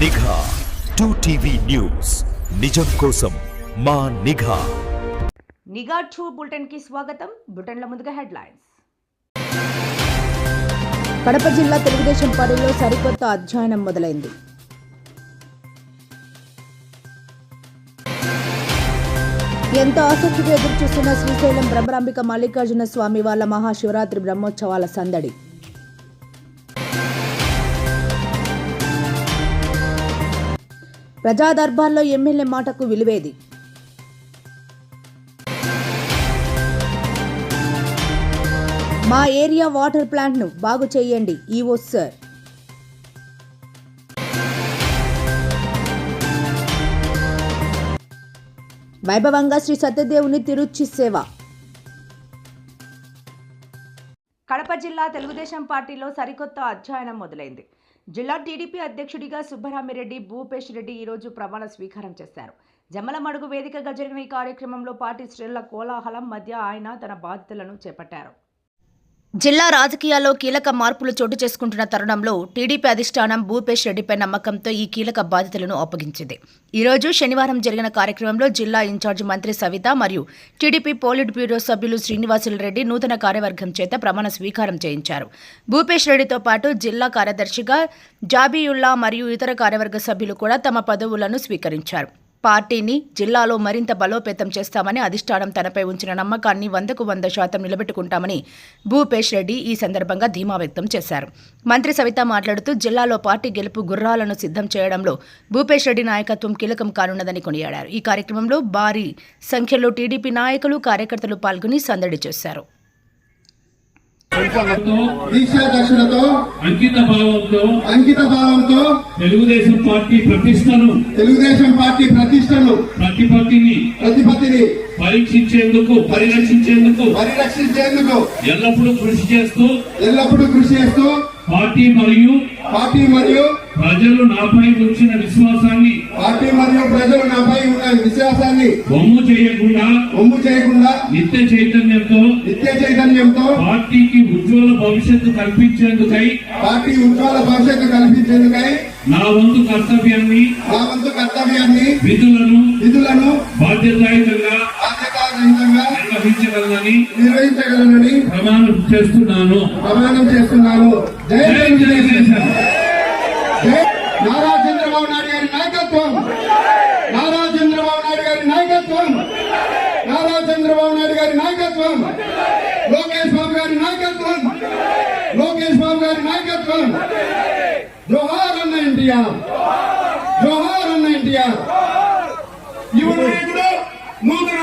నిఘా. Two TV news నిజం కోసం మా నిఘా. నిఘా టూ బులెటిన్కి స్వాగతం. బులెటిన్ల ముందుగా హెడ్లైన్స్. కడప జిల్లా తెలుగుదేశం పార్టీలో సరికొత్త అధ్యయనం మొదలైంది. ఎంతో ఆసక్తిగా ఎదురుచూస్తున్న శ్రీశైలం బ్రహ్మరాంబిక మల్లికార్జున స్వామి వాళ్ళ మహాశివరాత్రి బ్రహ్మోత్సవాల సందడి. ప్రజా దర్బార్లో ఎమ్మెల్యే మాటకు విలువేది. మా ఏరియా వాటర్ ప్లాంట్ను బాగు చేయండి ఈవో సార్. వైభవంగా శ్రీ సత్యదేవుని తిరుచి సేవ కడప జిల్లా తెలుగుదేశం పార్టీలో సరికొత్త అధ్యయనం మొదలైంది. జిల్లా టీడీపీ అధ్యక్షుడిగా సుబ్బరామిరెడ్డి భూపేష్ రెడ్డి ఈరోజు ప్రమాణ స్వీకారం చేశారు. జమ్మలమడుగు వేదికగా జరిగిన ఈ కార్యక్రమంలో పార్టీ శ్రేణుల కోలాహలం మధ్య ఆయన తన బాధ్యతలను చేపట్టారు. జిల్లా రాజకీయాల్లో కీలక మార్పులు చోటు చేసుకుంటున్న తరుణంలో టీడీపీ అధిష్టానం భూపేష్ రెడ్డిపై నమ్మకంతో ఈ కీలక బాధ్యతలను అప్పగించింది. ఈరోజు శనివారం జరిగిన కార్యక్రమంలో జిల్లా ఇన్ఛార్జి మంత్రి సవిత మరియు టీడీపీ పోలిట్ బ్యూరో సభ్యులు శ్రీనివాసులు రెడ్డి నూతన కార్యవర్గం చేత ప్రమాణ స్వీకారం చేయించారు. భూపేష్ రెడ్డితో పాటు జిల్లా కార్యదర్శిగా జాబియుల్లా మరియు ఇతర కార్యవర్గ సభ్యులు కూడా తమ పదవులను స్వీకరించారు. పార్టీని జిల్లాలో మరింత బలోపేతం చేస్తామని అధిష్టానం తనపై ఉంచిన నమ్మకాన్ని వందకు వంద శాతం నిలబెట్టుకుంటామని భూపేష్ రెడ్డి ఈ సందర్భంగా ధీమా వ్యక్తం చేశారు. మంత్రి సవిత మాట్లాడుతూ జిల్లాలో పార్టీ గెలుపు గుర్రాలను సిద్ధం చేయడంలో భూపేష్ రెడ్డి నాయకత్వం కీలకం కానున్నదని కొనియాడారు. ఈ కార్యక్రమంలో భారీ సంఖ్యలో టీడీపీ నాయకులు కార్యకర్తలు పాల్గొని సందడి చేశారు. దీక్షాదక్షులతో అంకిత భావంతో అంకిత భావంతో తెలుగుదేశం పార్టీ ప్రతిష్టను తెలుగుదేశం పార్టీ ప్రతిష్టను ప్రతిపత్తిని ప్రతిపత్తిని పరీక్షించేందుకు పరిరక్షించేందుకు పరిరక్షించేందుకు ఎల్లప్పుడూ కృషి చేస్తూ ఎల్లప్పుడూ కృషి చేస్తూ పార్టీ మరియు పార్టీ మరియు ప్రజలు నాపై ఉంచిన విశ్వాసాన్ని పార్టీ మరియు ప్రజలు నాపై ఉన్న విశ్వాసాన్ని బొమ్ము చేయకుండా ఒమ్ము చేయకుండా నిత్య చైతన్యంతో నిత్య చైతన్యంతో పార్టీకి ఉజ్వల భవిష్యత్తు కల్పించేందుకై పార్టీ ఉజ్వల భవిష్యత్తు కల్పించేందుకై నా వంతు కర్తవ్యాన్ని మా వంతు కర్తవ్యాన్ని విధులను విధులను బాధ్యతాయుతంగా బాధ్యతారహితంగా నిర్వహించగలనని నిర్వహించగలనని ప్రమాణం చేస్తున్నాను. ప్రమాణం చేస్తున్నాను. జై తెలుగుదేశం నారా చంద్రబాబు నాయుడు గారి నాయకత్వం. నారా చంద్రబాబు నాయుడు గారి నాయకత్వం. నారా చంద్రబాబు నాయుడు గారి నాయకత్వం. లోకేష్ బాబు గారి నాయకత్వం. లోకేష్ బాబు గారి నాయకత్వం. జోహార్ అన్న ఎన్టీఆర్. జోహార్ అన్న ఎన్టీఆర్. యువ నాయకుడు నూతన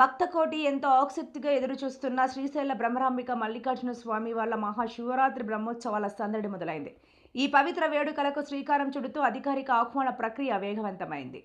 భక్తకోటి ఎంతో ఆసక్తిగా ఎదురుచూస్తున్న శ్రీశైల బ్రహ్మరాంబిక మల్లికార్జున స్వామి వాళ్ళ మహాశివరాత్రి బ్రహ్మోత్సవాల సందడి మొదలైంది. ఈ పవిత్ర వేడుకలకు శ్రీకారం చుడుతూ అధికారిక ఆహ్వాన ప్రక్రియ వేగవంతమైంది.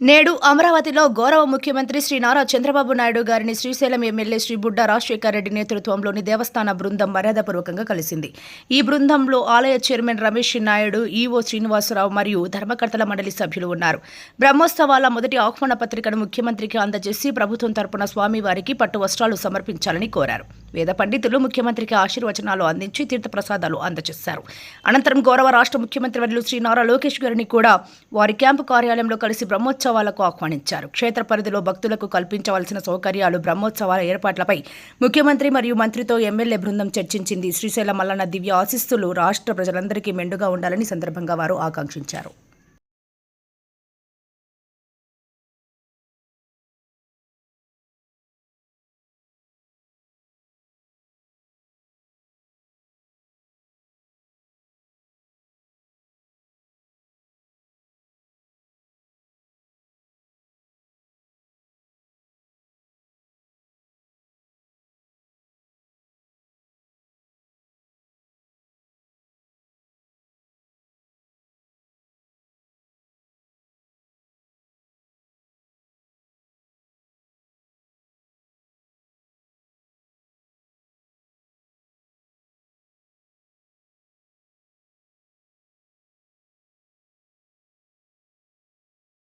నేడు అమరావతిలో గౌరవ ముఖ్యమంత్రి శ్రీ నారా చంద్రబాబు నాయుడు గారిని శ్రీశైలం ఎమ్మెల్యే శ్రీ బుడ్డ రాజశేఖర రెడ్డి నేతృత్వంలోని దేవస్థాన బృందం మర్యాదపూర్వకంగా కలిసింది. ఈ బృందంలో ఆలయ చైర్మన్ రమేష్ నాయుడు ఈవో శ్రీనివాసరావు మరియు ధర్మకర్తల మండలి సభ్యులు ఉన్నారు. బ్రహ్మోత్సవాల మొదటి ఆహ్వాన పత్రికను ముఖ్యమంత్రికి అందజేసి ప్రభుత్వం తరపున స్వామివారికి పట్టు వస్త్రాలు సమర్పించాలని కోరారు. వేద పండితులు ముఖ్యమంత్రికి ఆశీర్వచనాలు అందించి తీర్థప్రసాదాలు అందజేశారు. అనంతరం గౌరవ రాష్ట్ర ముఖ్యమంత్రి వర్యులు శ్రీ నారా లోకేష్ గారిని కూడా వారి క్యాంపు కార్యాలయంలో కలిసి బ్రహ్మోత్సవాలకు ఆహ్వానించారు. క్షేత్ర పరిధిలో భక్తులకు కల్పించవలసిన సౌకర్యాలు బ్రహ్మోత్సవాల ఏర్పాట్లపై ముఖ్యమంత్రి మరియు మంత్రితో ఎమ్మెల్యే బృందం చర్చించింది. శ్రీశైలం మల్లన్న దివ్య ఆశిస్తులు రాష్ట్ర ప్రజలందరికీ మెండుగా ఉండాలని సందర్భంగా వారు ఆకాంక్షించారు.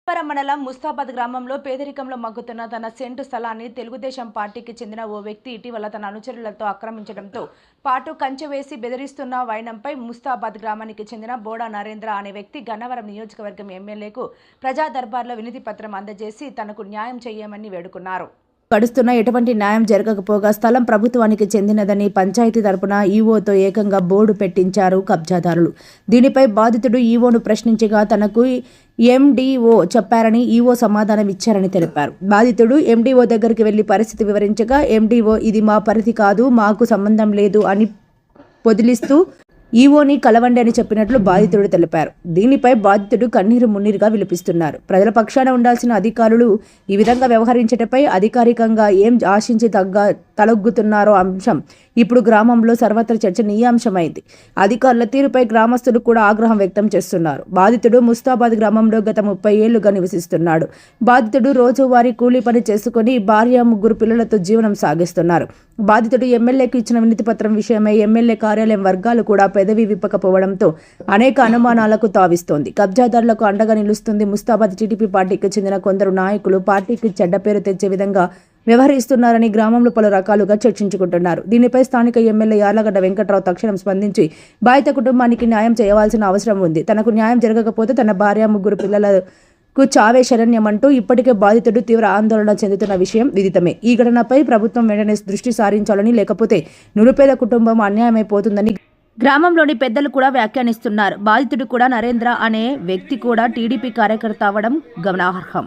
గన్నవరం మండలం ముస్తాబాద్ గ్రామంలో పేదరికంలో మగ్గుతున్న తన సెంటు స్థలాన్ని తెలుగుదేశం పార్టీకి చెందిన ఓ వ్యక్తి ఇటీవల తన అనుచరులతో ఆక్రమించడంతో పాటు కంచె వేసి బెదిరిస్తున్న వైనంపై ముస్తాబాద్ గ్రామానికి చెందిన బోడా నరేంద్ర అనే వ్యక్తి గన్నవరం నియోజకవర్గం ఎమ్మెల్యేకు ప్రజా దర్బార్లో వినతి పత్రం అందజేసి తనకు న్యాయం చేయమని వేడుకున్నారు. గడుస్తున్న ఎటువంటి న్యాయం జరగకపోగా స్థలం ప్రభుత్వానికి చెందినదని పంచాయతీ తరపున ఈవోతో ఏకంగా బోర్డు పెట్టించారు కబ్జాదారులు. దీనిపై బాధితుడు ఈవోను ప్రశ్నించగా తనకు ఎండిఓ చెప్పారని ఈవో సమాధానం ఇచ్చారని తెలిపారు. బాధితుడు ఎండిఓ దగ్గరికి వెళ్ళి పరిస్థితి వివరించగా ఎండిఓ ఇది మా పరిధి కాదు మాకు సంబంధం లేదు అని పొదిలిస్తూ ఈవోని కలవండి అని చెప్పినట్లు బాధితుడు తెలిపారు. దీనిపై బాధితుడు కన్నీరు మున్నీరుగా విలిపిస్తున్నారు. ప్రజల పక్షాన ఉండాల్సిన అధికారులు ఈ విధంగా వ్యవహరించటపై అధికారికంగా ఏం ఆశించి తగ్గ తలొగ్గుతున్నారో అంశం ఇప్పుడు గ్రామంలో సర్వత్ర చర్చనీయాంశమైంది అధికారుల తీరుపై గ్రామస్తులు కూడా ఆగ్రహం వ్యక్తం చేస్తున్నారు. బాధితుడు ముస్తాబాద్ గ్రామంలో గత ముప్పై ఏళ్ళుగా నివసిస్తున్నాడు. బాధితుడు రోజువారీ కూలీ పని చేసుకుని భార్య ముగ్గురు పిల్లలతో జీవనం సాగిస్తున్నారు. బాధితుడు ఎమ్మెల్యేకు ఇచ్చిన వినతిపత్రం విషయమై ఎమ్మెల్యే కార్యాలయం వర్గాలు కూడా పెదవి విప్పకపోవడంతో అనేక అనుమానాలకు తావిస్తోంది. కబ్జాదారులకు అండగా నిలుస్తుంది ముస్తాబాద్ టీడీపీ పార్టీకి చెందిన కొందరు నాయకులు. పార్టీకి చెడ్డ పేరు తెచ్చే విధంగా వ్యవహరిస్తున్నారని గ్రామంలో పలు రకాలుగా చర్చించుకుంటున్నారు. దీనిపై స్థానిక ఎమ్మెల్యే యార్లగడ్డ వెంకట్రావు తక్షణం స్పందించి బాధిత కుటుంబానికి న్యాయం చేయవలసిన అవసరం ఉంది. తనకు న్యాయం జరగకపోతే తన భార్య ముగ్గురు పిల్లలకు చావే శరణ్యమంటూ ఇప్పటికే బాధితుడు తీవ్ర ఆందోళన చెందుతున్న విషయం విదితమే. ఈ ఘటనపై ప్రభుత్వం వెంటనే దృష్టి సారించాలని లేకపోతే నిరుపేద కుటుంబం అన్యాయమైపోతుందని గ్రామంలోని పెద్దలు కూడా వ్యాఖ్యానిస్తున్నారు. బాధితుడు కూడా నరేంద్ర అనే వ్యక్తి కూడా టీడీపీ కార్యకర్త అవ్వడం గమనార్హం.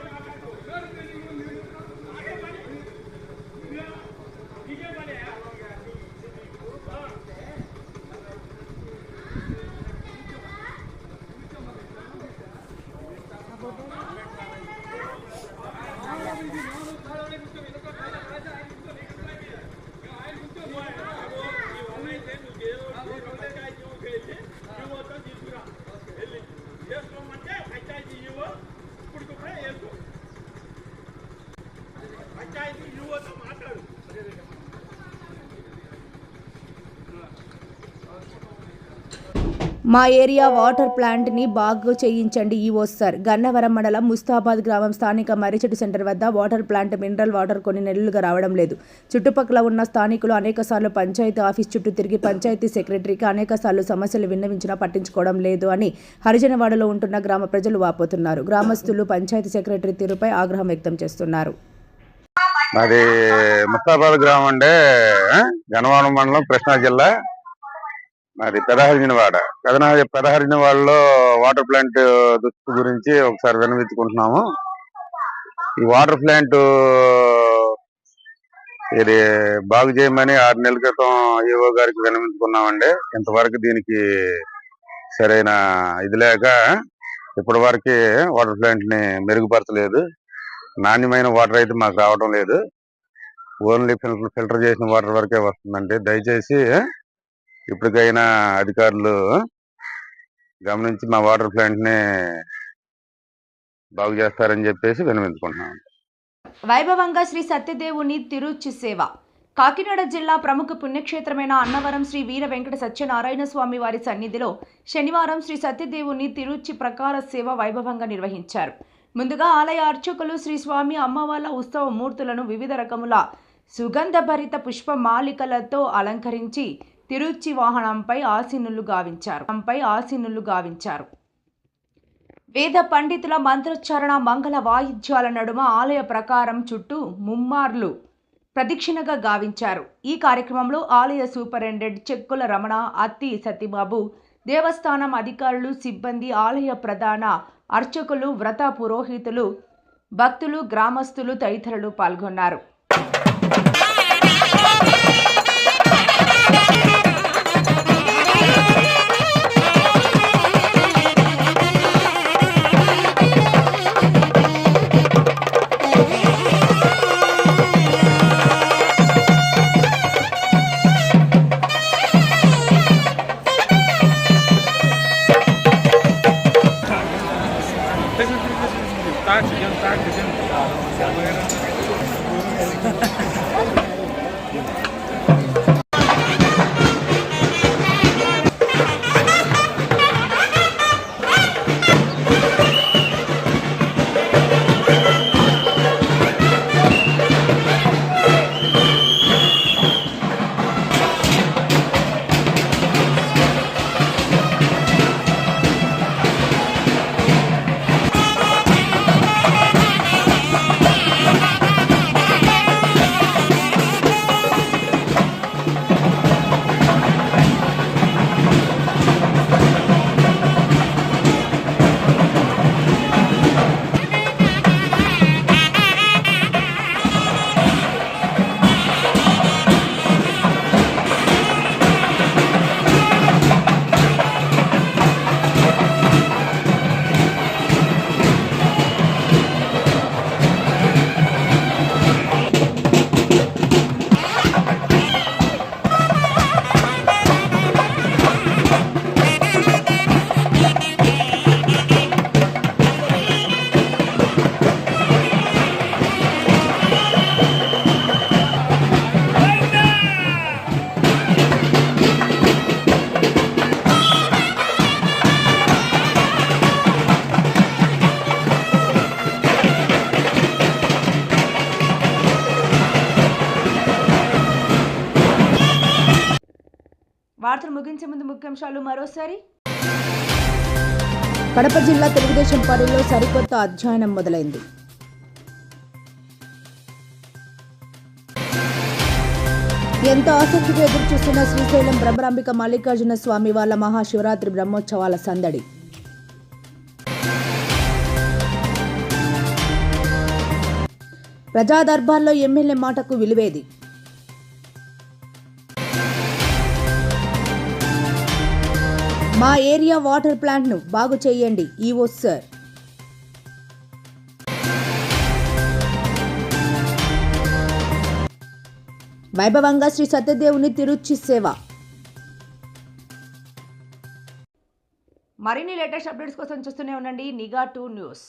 మా ఏరియా వాటర్ ప్లాంట్ని బాగు చేయించండి ఈవో సార్. గన్నవరం మండలం ముస్తాబాద్ గ్రామం స్థానిక మర్రిచెట్టు సెంటర్ వద్ద వాటర్ ప్లాంట్ మినరల్ వాటర్ కొన్ని నెలలుగా రావడం లేదు. చుట్టుపక్కల ఉన్న స్థానికులు అనేకసార్లు పంచాయతీ ఆఫీస్ చుట్టూ తిరిగి పంచాయతీ సెక్రటరీకి అనేకసార్లు సమస్యలు విన్నవించినా పట్టించుకోవడం లేదు అని హరిజనవాడలో ఉంటున్న గ్రామ ప్రజలు వాపోతున్నారు. గ్రామస్తులు పంచాయతీ సెక్రటరీ తీరుపై ఆగ్రహం వ్యక్తం చేస్తున్నారు. మాది ముస్తాబాద్ గ్రామం అంటే గనవానం మండలం కృష్ణా జిల్లా. మాది పెదహరిజనవాడ పెదన పెదహరిజనవాడలో వాటర్ ప్లాంట్ దుస్థితి గురించి ఒకసారి వినవించుకుంటున్నాము ఈ వాటర్ ప్లాంట్ ఇది బాగు చేయమని ఆరు నెలల క్రితం ఈఓ గారికి వినవించుకున్నామండి ఇంతవరకు దీనికి సరైన ఇది లేక ఇప్పటి వరకు వాటర్ ప్లాంట్ని మెరుగుపరచలేదు. నాణ్యమైన వాటర్ అయితే మాకు రావడం లేదు. ఓన్లీ ఫిల్టర్ ఫిల్టర్ చేసిన వాటర్ వరకే వస్తుందండి. దయచేసి ఇప్పటికైనా అధికారులు గమనించి మా వాటర్ ప్లాంట్ని బాగు చేస్తారని చెప్పేసి వినవించుకుంటున్నాం వైభవంగా శ్రీ సత్యదేవుని తిరుచి సేవ కాకినాడ జిల్లా ప్రముఖ పుణ్యక్షేత్రమైన అన్నవరం శ్రీ వీర వెంకట సత్యనారాయణ స్వామి వారి సన్నిధిలో శనివారం శ్రీ సత్యదేవుని తిరుచి ప్రకార సేవ వైభవంగా నిర్వహించారు. ముందుగా ఆలయ అర్చకులు శ్రీ స్వామి అమ్మవార్ల ఉత్సవ మూర్తులను వివిధ రకముల సుగంధభరిత పుష్పమాలికలతో అలంకరించి తిరుచి వాహనంపై ఆసీనులు గావించారు. పై ఆసీనులు గావించారు. వేద పండితుల మంత్రోచ్చారణ మంగళ వాయిద్యాల నడుమ ఆలయ ప్రకారం చుట్టూ ముమ్మార్లు ప్రదక్షిణగా గావించారు. ఈ కార్యక్రమంలో ఆలయ సూపరింటెండెంట్ చెక్కుల రమణ అత్తి సతీబాబు దేవస్థానం అధికారులు సిబ్బంది ఆలయ ప్రధాన అర్చకులు వ్రత పురోహితులు భక్తులు గ్రామస్తులు తదితరులు పాల్గొన్నారు. ముఖ్యాంశాలు మరోసారి. కడప జిల్లా తెలుగుదేశం పార్టీలో సరికొత్త అధ్యయనం మొదలైంది. ఎంతో ఆసక్తిగా ఎదురుచూస్తున్న శ్రీశైలం భ్రమరాంబిక మల్లికార్జున స్వామి వాళ్ళ మహాశివరాత్రి బ్రహ్మోత్సవాల సందడి. ప్రజాదర్బార్లో ఎమ్మెల్యే మాటకు విలువేది? మా ఏరియా వాటర్ ప్లాంట్ను బాగు చేయండి ఈవో సార్. వైభవంగా శ్రీ సత్యదేవుని తిరుచి సేవ. మరిన్ని లేటెస్ట్ అప్డేట్స్ కోసం చూస్తూనే ఉండండి నిఘా టూ న్యూస్.